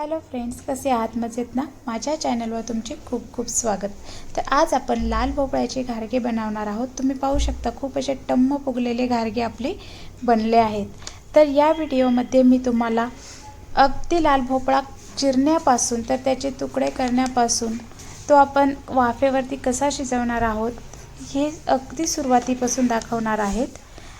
Hello friends कसे आहात? मजेत ना? माझ्या चॅनलवर तुमचे खूप खूप स्वागत. तर आज आपण लाल भोपळ्याचे घारगे बनवणार आहोत. तुम्ही पाहू शकता खूप असे टम्म फुगलेले घारगे आपले बनले आहेत. तर या व्हिडिओमध्ये मी तुम्हाला अगदी लाल भोपळा चिरण्यापासून तर त्याचे तुकडे करण्यापासून तो आपण वाफेवरती कसा शिजवणार आहोत हे अगदी सुरुवातीपासून दाखवणार आहेत.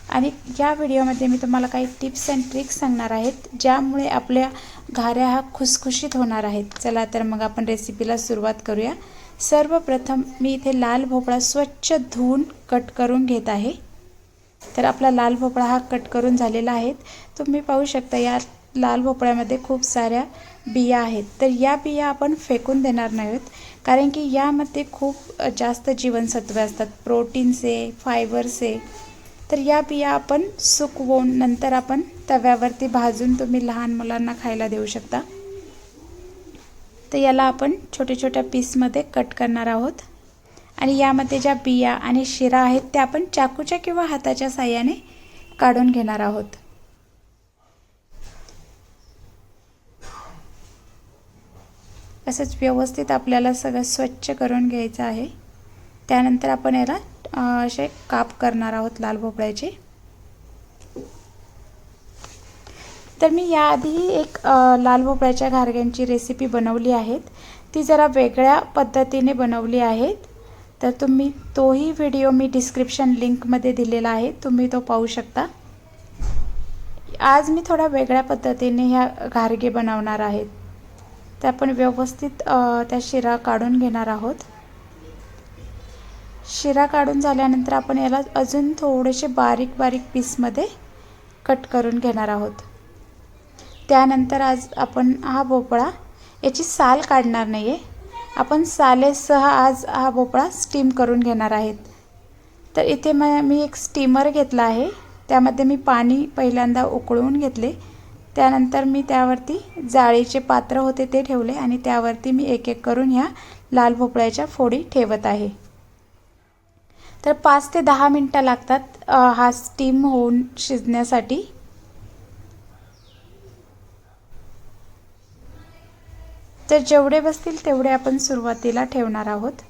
आणि या व्हिडिओमध्ये मी तुम्हाला काही टिप्स अँड ट्रिक्स सांगणार आहेत ज्यामुळे आपल्या घाऱ्या हा खुसखुशीत होणार आहेत. चला तर मग आपण रेसिपीला सुरुवात करूया. सर्वप्रथम मी इथे लाल भोपळा स्वच्छ धुवून कट करून घेत आहे. तर आपला लाल भोपळा हा कट करून झालेला आहे. तुम्ही पाहू शकता या लाल भोपळ्यामध्ये खूप साऱ्या बिया आहेत. तर या बिया आपण फेकून देणार नाहीत कारण की यामध्ये खूप जास्त जीवनसत्वे असतात. प्रोटीन्स फायबर्स आहे. तर या बिया आपण सुकवून नंतर आपण तव्यावरती भाजून तुम्ही लहान मुलांना खायला देऊ शकता. तर याला आपण छोट्या छोट्या पीसमध्ये कट करणार आहोत. आणि यामध्ये ज्या बिया आणि शिरा आहेत त्या आपण चाकूच्या किंवा हाताच्या साह्याने काढून घेणार आहोत. असंच व्यवस्थित आपल्याला सगळं स्वच्छ करून घ्यायचं आहे. त्यानंतर आपण याला असे काप करणार आहोत लाल भोपळ्याचे. तर मी याआधी एक लाल भोपळ्याच्या घारग्यांची रेसिपी बनवली आहेत. ती जरा वेगळ्या पद्धतीने बनवली आहेत. तर तुम्ही तोही व्हिडिओ मी डिस्क्रिप्शन लिंकमध्ये दिलेला आहे. तुम्ही तो पाहू शकता. आज मी थोड्या वेगळ्या पद्धतीने ह्या घारगे बनवणार आहेत तर आपण व्यवस्थित त्या शिरा काढून घेणार आहोत. शिरा काढून झाल्यानंतर आपण याला अजून थोडेसे बारीक बारीक पीसमध्ये कट करून घेणार आहोत. त्यानंतर आज आपण हा भोपळा याची साल काढणार नाही आहे आपण सालेसह आज हा भोपळा स्टीम करून घेणार आहेत. तर इथे म मी एक स्टीमर घेतला आहे. त्यामध्ये मी पाणी पहिल्यांदा उकळवून घेतले. त्यानंतर मी त्यावरती जाळीचे पात्र होते ते ठेवले आणि त्यावरती मी एक एक करून ह्या लाल भोपळ्याच्या फोडी ठेवत आहे. तर पाच ते दहा मिनटं लागतात हा स्टीम होऊन शिजण्यासाठी. तर जेवढे बसतील तेवढे आपण सुरुवातीला ठेवणार आहोत.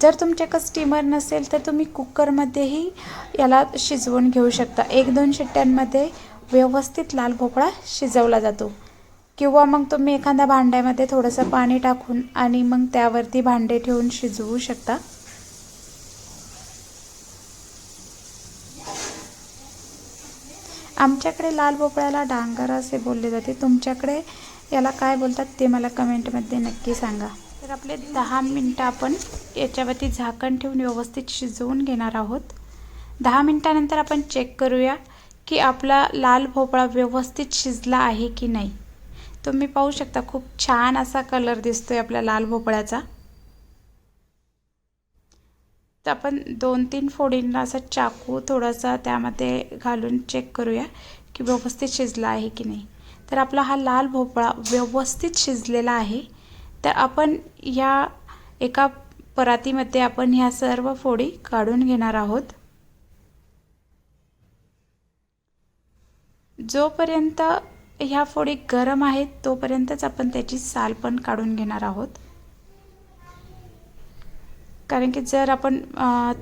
जर तुमच्याकडे स्टीमर नसेल तर तुम्ही कुकरमध्येही याला शिजवून घेऊ शकता. एक दोन शिट्ट्यांमध्ये व्यवस्थित लाल भोपळा शिजवला जातो. किंवा मग तुम्ही एखाद्या भांड्यामध्ये थोडंसं पाणी टाकून आणि मग त्यावरती भांडे ठेवून शिजवू शकता. आमच्याकडे लाल भोपळ्याला डांगर असे बोलले जाते. तुमच्याकडे याला काय बोलतात ते मला कमेंटमध्ये नक्की सांगा. तर आपले दहा मिनटं आपण याच्यावरती झाकण ठेवून व्यवस्थित शिजवून घेणार आहोत. दहा मिनटानंतर आपण चेक करूया की आपला लाल भोपळा व्यवस्थित शिजला आहे की नाही. तुम्ही पाहू शकता खूप छान असा कलर दिसतो आहे आपल्या लाल भोपळ्याचा. तर आपण दोन तीन फोडींना असा चाकू थोडासा त्यामध्ये घालून चेक करूया की व्यवस्थित शिजला आहे की नाही. तर आपला हा लाल भोपळा व्यवस्थित शिजलेला आहे. तर आपण या एका परातीमध्ये आपण ह्या सर्व फोडी काढून घेणार आहोत. जोपर्यंत ह्या फोडी गरम आहेत तोपर्यंतच आपण त्याची साल पण काढून घेणार आहोत. कारण की जर आपण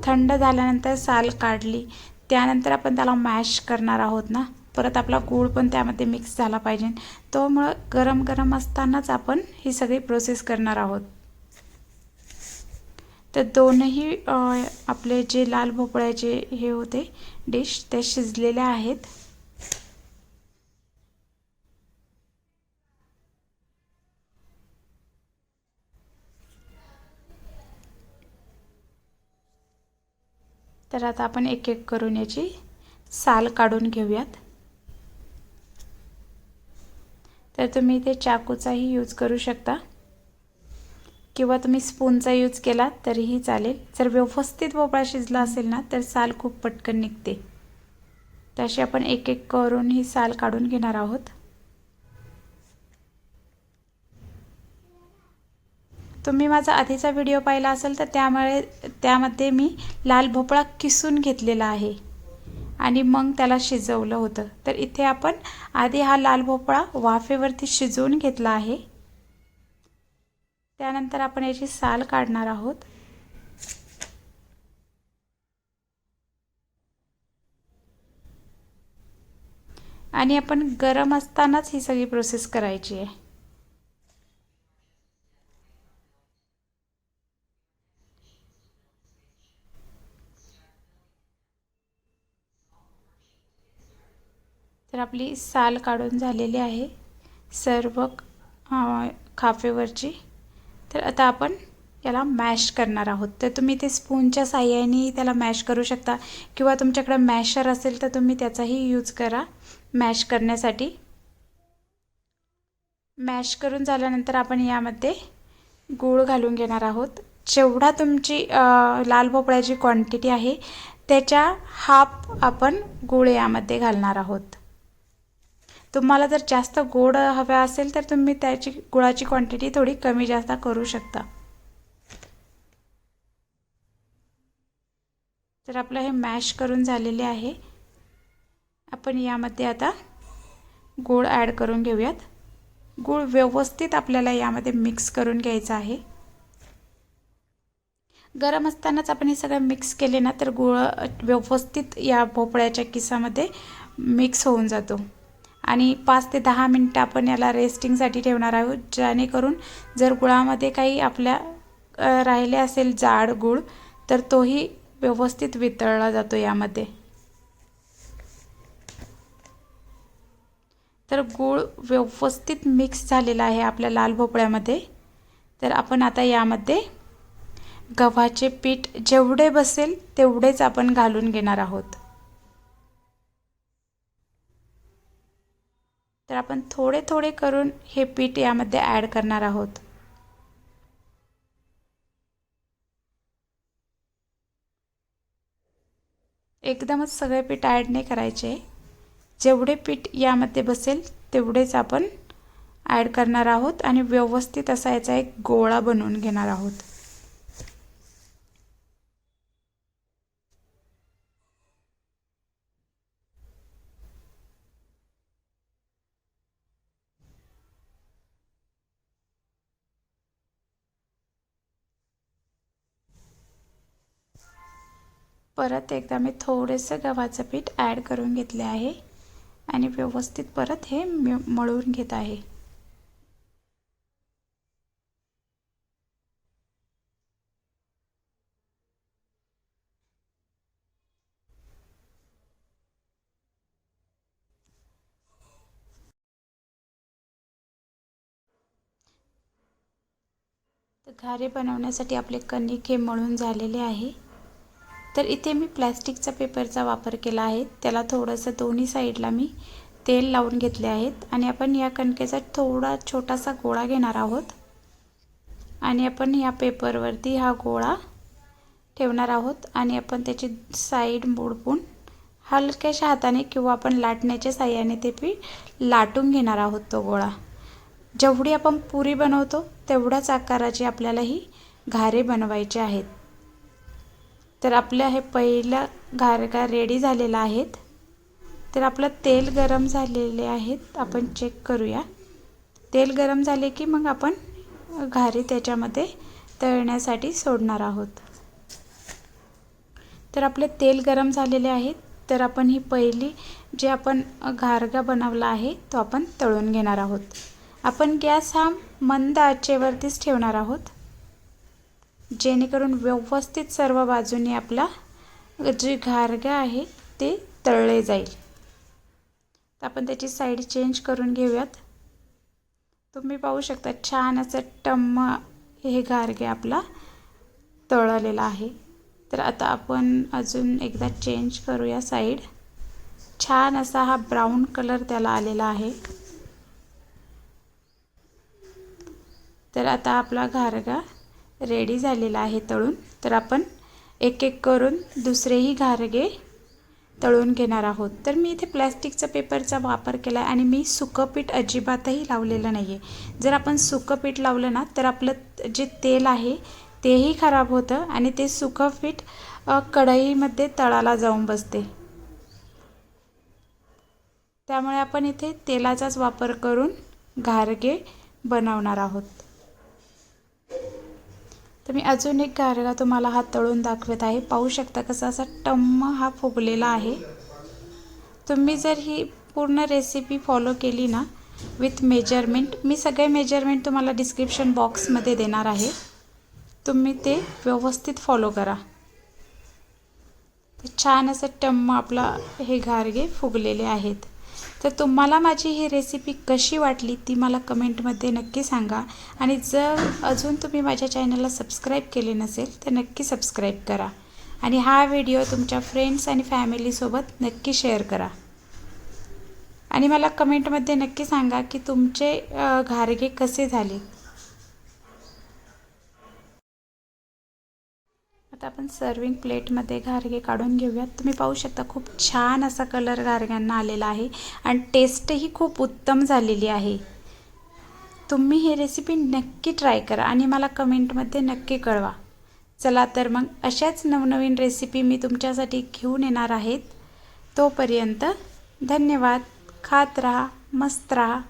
थंड झाल्यानंतर साल काढली त्यानंतर आपण त्याला मॅश करणार आहोत ना? परत आपला गूळ पण त्यामध्ये मिक्स झाला पाहिजे. त्यामुळं गरम गरम असतानाच आपण ही सगळी प्रोसेस करणार आहोत. तर दोनही आपले जे लाल भोपळ्याचे हे होते डिश ते शिजलेले आहेत. तर आता आपण एक एक करून याची साल काढून घेऊयात. तर तुम्ही इथे चाकूचाही यूज करू शकता. किंवा तुम्ही स्पूनचा यूज केला तरीही चालेल. जर व्यवस्थित भोपळा शिजला असेल ना तर साल खूप पटकन निघते. तशी आपण एक एक करून ही साल काढून घेणार आहोत. तुम्ही माझा आधीचा व्हिडिओ पाहिला असेल तर त्यामुळे त्यामध्ये मी लाल भोपळा किसून घेतलेला आहे. आणि मग त्याला शिजवलं होतं. तर इथे आपण आधी हा लाल भोपळा वाफेवरती शिजवून घेतला आहे. त्यानंतर आपण याची साल काढणार आहोत. आणि आपण गरम असतानाच ही सगळी प्रोसेस करायची आहे. तर आपली साल काढून झालेली आहे. सर्व खाफेवरची तर आता आपण याला मॅश करणार आहोत. तर तुम्ही ते स्पूनच्या साह्याने त्याला मॅश करू शकता किंवा तुमच्याकडे मॅशर असेल तर तुम्ही त्याचाही यूज करा मॅश करण्यासाठी. मॅश करून झाल्यानंतर आपण यामध्ये गूळ घालून घेणार आहोत. जेवढा तुमची लाल भोपळ्याची क्वांटिटी आहे त्याच्या हाफ आपण गूळ यामध्ये घालणार आहोत. तुम्हाला जर जास्त गोड हवं असेल तर तुम्ही त्याची गुळाची क्वांटिटी थोडी कमी जास्त करू शकता. तर आपलं हे मॅश करून झालेले आहे. आपण यामध्ये आता गूळ ॲड करून घेऊयात. गूळ व्यवस्थित आपल्याला यामध्ये मिक्स करून घ्यायचं आहे. गरम असतानाच आपण हे सगळं मिक्स केले ना तर गुळ व्यवस्थित या भोपळ्याच्या किसामध्ये मिक्स होऊन जातो. आणि पाच ते दहा मिनटं आपण याला रेस्टिंगसाठी ठेवणार आहोत. जेणेकरून जर गुळामध्ये काही आपल्या राहिले असेल जाड गुळ तर तोही व्यवस्थित वितळला जातो यामध्ये. तर गूळ व्यवस्थित मिक्स झालेला आहे आपल्या लाल भोपळ्यामध्ये. तर आपण आता यामध्ये गव्हाचे पीठ जेवढे बसेल तेवढेच आपण घालून घेणार आहोत. तर आपण थोडे थोडे करून हे पीठ यामध्ये ॲड करणार आहोत. एकदमच सगळे पीठ ॲड नाही करायचे. जेवढे पीठ यामध्ये बसेल तेवढेच आपण ॲड करणार आहोत आणि व्यवस्थित असा याचा एक गोळा बनवून घेणार आहोत. परत एकदा मी थोडेसं गव्हाचं पीठ ॲड करून घेतले आहे. आणि व्यवस्थित परत हे मळून घेत आहे. तर घारे बनवण्यासाठी आपले कणिक हे मळून झालेले आहे. तर इथे मी प्लॅस्टिकचा पेपरचा वापर केला आहे. त्याला थोडंसं दोन्ही साईडला मी तेल लावून घेतले आहेत. आणि आपण या कणकेचा थोडा छोटासा गोळा घेणार आहोत. आणि आपण या पेपरवरती हा गोळा ठेवणार आहोत. आणि आपण त्याची साईड मोडपून हलक्याशा हाताने किंवा आपण लाटण्याच्या साह्याने ते पी लाटून घेणार आहोत तो गोळा. जेवढी आपण पुरी बनवतो तेवढ्याच आकाराची आपल्याला ही घारे बनवायचे आहेत. तर आपलं हे पहिलं घारगा रेडी झालेला आहेत. तर आपलं तेल गरम झालेले आहेत. आपण चेक करूया. तेल गरम झाले की मग आपण घारी त्याच्यामध्ये तळण्यासाठी सोडणार आहोत. तर आपले तेल गरम झालेले आहेत. तर आपण ही पहिली जे आपण घारगा बनवला आहे तो आपण तळून घेणार आहोत. आपण गॅस हा मंद आचेवरतीच ठेवणार आहोत. जेणेकरून व्यवस्थित सर्व बाजूने आपला जे घारगा आहे ते तळले जाईल. तर आपण त्याची साईड चेंज करून घेऊयात. तुम्ही पाहू शकता छान असं टम्म हे घारगे आपला तळलेला आहे. तर आता आपण अजून एकदा चेंज करूया साईड. छान असा हा ब्राऊन कलर त्याला आलेला आहे. तर आता आपला घारगा रेडी झालेला आहे तळून. तर आपण एक एक करून दुसरेही घारगे तळून घेणार आहोत. तर मी इथे प्लॅस्टिकचा पेपरचा वापर केला आहे आणि मी सुकं पीठ अजिबातही लावलेलं नाही आहे जर आपण सुकं पीठ लावलं ना तर आपलं जे तेल आहे तेही खराब होतं आणि ते सुकं पीठ कढईमध्ये तळाला जाऊन बसते. त्यामुळे आपण इथे तेलाचाच वापर करून घारगे बनवणार आहोत. तर मी अजून एक गारगा तुम्हाला हात तळून दाखवत आहे. पाहू शकता कसा असा टम्म हा फुगलेला आहे. तुम्ही जर ही पूर्ण रेसिपी फॉलो केली ना विथ मेजरमेंट मी सगळे मेजरमेंट तुम्हाला डिस्क्रिप्शन बॉक्समध्ये देणार आहे. तुम्ही ते व्यवस्थित फॉलो करा. तर छान असं टम्म आपला हे घारगे फुगलेले आहेत. तर तुम्हाला माझी ही रेसिपी कशी वाटली ती मला कमेंटमध्ये नक्की सांगा. आणि जर अजून तुम्ही माझ्या चॅनलला सबस्क्राईब केले नसेल तर नक्की सबस्क्राईब करा. आणि हा व्हिडिओ तुमच्या फ्रेंड्स आणि फॅमिलीसोबत नक्की शेअर करा. आणि मला कमेंटमध्ये नक्की सांगा की तुमचे घारगे कसे झाले? आता आपण सर्विंग प्लेटमध्ये घारगे काढून घेऊयात. तुम्ही पाहू शकता खूप छान असा कलर घारग्यांना आलेला आहे आणि टेस्टही खूप उत्तम झालेली आहे. तुम्ही ही रेसिपी नक्की ट्राय करा आणि मला कमेंटमध्ये नक्की कळवा. चला तर मग अशाच नवनवीन रेसिपी मी तुमच्यासाठी घेऊन येणार आहेत. तोपर्यंत धन्यवाद. खात राहा मस्त राहा.